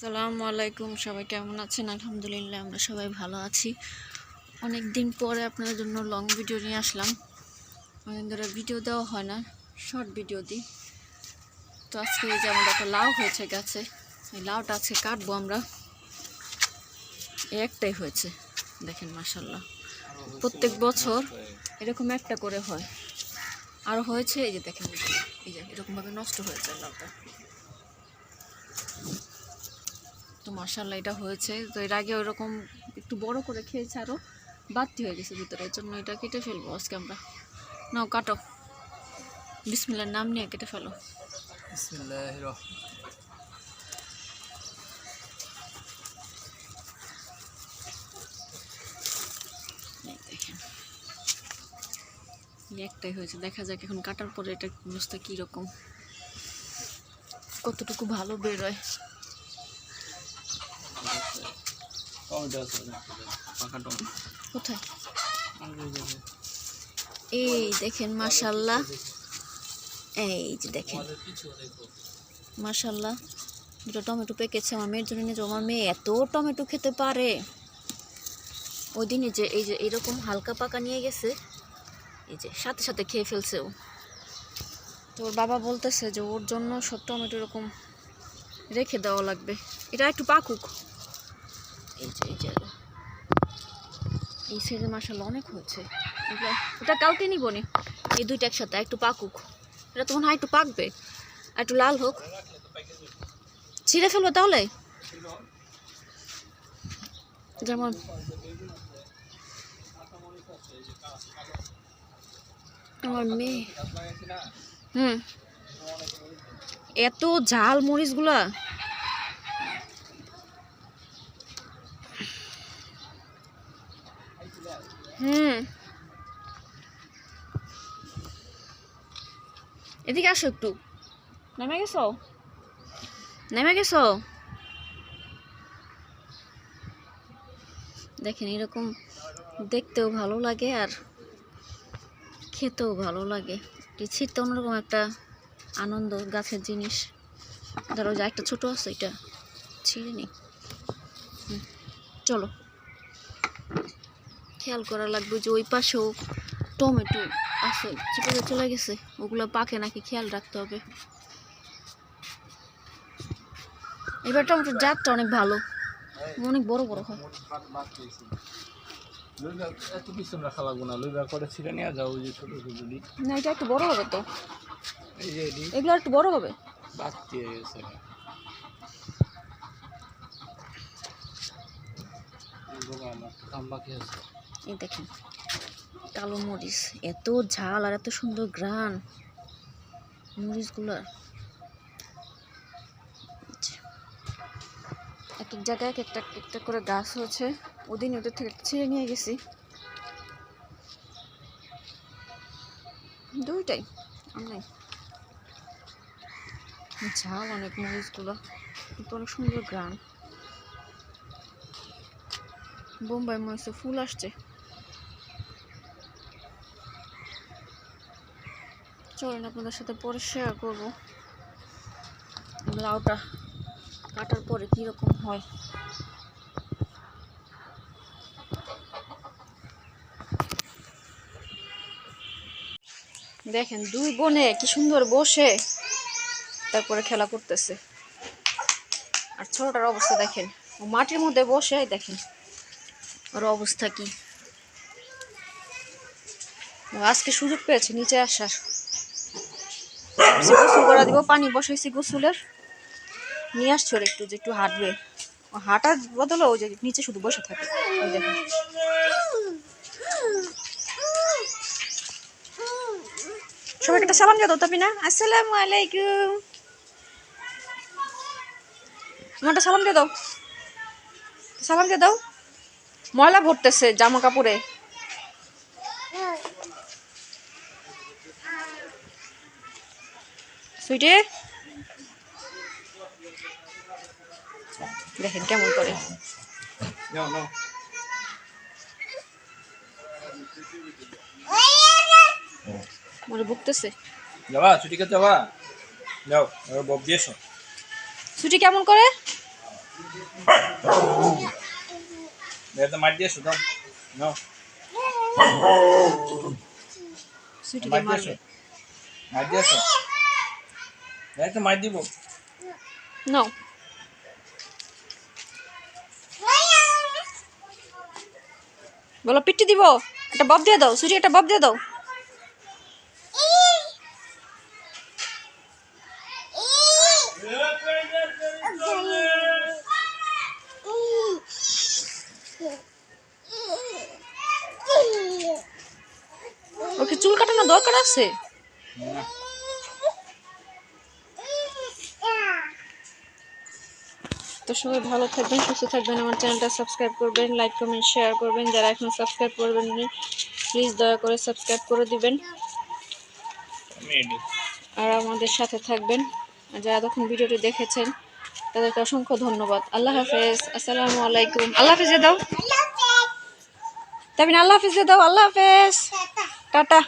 আসসালামু আলাইকুম, সবাই কেমন আছেন? আলহামদুলিল্লাহ, আমরা সবাই ভালো আছি। অনেক দিন পরে আপনাদের জন্য লং ভিডিও নিয়ে আসলাম। অনেক ধরে ভিডিও দেওয়া হয় না শর্ট ভিডিও দিই। তো আজকে এই যে আমাদের একটা লাউ হয়েছে গাছে, এই লাউটা আজকে কাটবো আমরা। একটাই হয়েছে, দেখেন মাসাল্লাহ প্রত্যেক বছর এরকম একটা করে হয়। আরও হয়েছে এই যে দেখেন, এই যে এরকমভাবে নষ্ট হয়েছে লাউটা। তো মার্শাল্লাহ এটা হয়েছে। তো এর আগে ওরকম একটু বড় করে খেয়েছে আরও বাড়তি হয়ে গেছে ভিতরে। এর জন্য এটা কেটে ফেলব আজকে আমরা। নাও, কাটো। বিসমিল্লার নাম নিয়ে কেটে ফেলো। একটাই হয়েছে। দেখা যাক এখন কাটার পরে এটা অবস্থা কীরকম। কতটুকু ভালো বেরোয় টমেটো আছে পাকা টমেটো কোথায়? এই দেখেন মাশাল্লাহ এই যে দেখেন। মাশাল্লাহ দুটো টমেটো পেকেছে আমার মেয়ের জন্য নিয়ে আমার মেয়ে এত টমেটো খেতে পারে। ওই দিনই যে এই যে এরকম হালকা পাকা নিয়ে গেছে। এই যে সাথে সাথে খেয়ে ফেলছে ও। তো ওর বাবা বলতেছে যে ওর জন্য সব টমেটো এরকম রেখে দেওয়া লাগবে। এটা একটু পাকুক। এই যে, এই এই সাইডে মাসাল্লাহ অনেক হয়েছে। ওটা কালকে নিব নি? এই দুইটা একসাথে, একটু পাকুক। এটা তো মনে হয় একটু পাকবে। আর একটু লাল হোক। ছিঁড়ে ফেলব তাহলে? যেমন আমার মেয়ে। হুম। এত ঝাল মরিচগুলা। হুম। এদিকে আসো একটু। নেমে গেছো? নেমে গেছো? দেখেন এরকম দেখতেও ভালো লাগে আর খেতেও ভালো লাগে। ছিটতে অন্যরকম একটা আনন্দ গাছের জিনিস। ধরো যা একটা ছোট আছে এটা ছিঁড়ে নি চলো। খেয়াল করা লাগবে যে ওই পাশেও টমেটো আছে। চিপে চলে গেছে, ওগুলো পাকে নাকি খেয়াল রাখতে হবে। এবার টমেটোর জাতটা অনেক ভালো। অনেক বড় বড় হয়। যাও যে ছোট ছোটগুলি না, এটা একটু বড় হবে তো। এগুলো একটু হবে? বাকি আছে এই দেখেন, কালো মরিচ, এত ঝাল আর এত সুন্দর গ্রান। মরিচগুলার এক এক জায়গায় এক একটা একটা করে গাছ হয়েছে। ওদিন ওদের থেকে ছিঁড়ে নিয়ে গেছি। দুইটাই নাই। ঝাল অনেক মরিচগুলো, কিন্তু অনেক সুন্দর গ্রান। বোম্বাই মরিচে ফুল আসছে। চলেন আপনাদের সাথে পরে শেয়ার করব। লাউটা কাটার পরে কীরকম হয়। দেখেন, দুই বোনে কি সুন্দর বসে তারপরে খেলা করতেছে। আর ছোটটার অবস্থা দেখেন মাটির মধ্যে বসে দেখেন ওর অবস্থা কি। আজকে সুযোগ পেয়েছে নিচে আসার। গোসল করা দিব, পানি বসাইছি গোসলের। নিয়ে আসছি একটু যে একটু হাঁটবে। হাঁটার বদলে ও যে নিচে শুধু বসে থাকে। ওই দেখেন সবাইকে একটা সালাম দিয়ে দাও তাপিনা। আসসালামু আলাইকুম। আমারটা সালাম দিয়ে দাও। সালাম দিয়ে দাও। ময়লা ভরতেছে জামা কাপড়ে। সুইটে? দেখেন কেমন করে। মনে ভুগতেছে। যাবা ছুটি খেতে যাবা। যাও এবার বব দিয়েছ ছুটি কেমন করে? এটা মার দিয়েছ দাও নাও সুইটিকে মার মারবে। দিয়েছ মার দিয়েছ তো মার দিব। নাও। বলো পিটি দিব? একটা বব দিয়ে দাও সুইটি একটা বব দিয়ে দাও। ওকে চুল কাটানো দরকার আছে? তো সবাই ভালো থাকবেন সুস্থ থাকবেন। আমার চ্যানেলটা সাবস্ক্রাইব করবেন লাইক কমেন্ট শেয়ার করবেন। যারা এখন সাবস্ক্রাইব করবেন প্লিজ দয়া করে সাবস্ক্রাইব করে দিবেন। আর আমাদের সাথে থাকবেন। আর যারা তখন ভিডিওটি দেখেছেন তাদেরকে অসংখ্য ধন্যবাদ। আল্লাহ হাফেজ। আসসালামু আলাইকুম। আল্লাহ হাফেজ দাও। তাবিন আল্লাহ হাফেজ দাও। আল্লাহ হাফেজ। টাটা।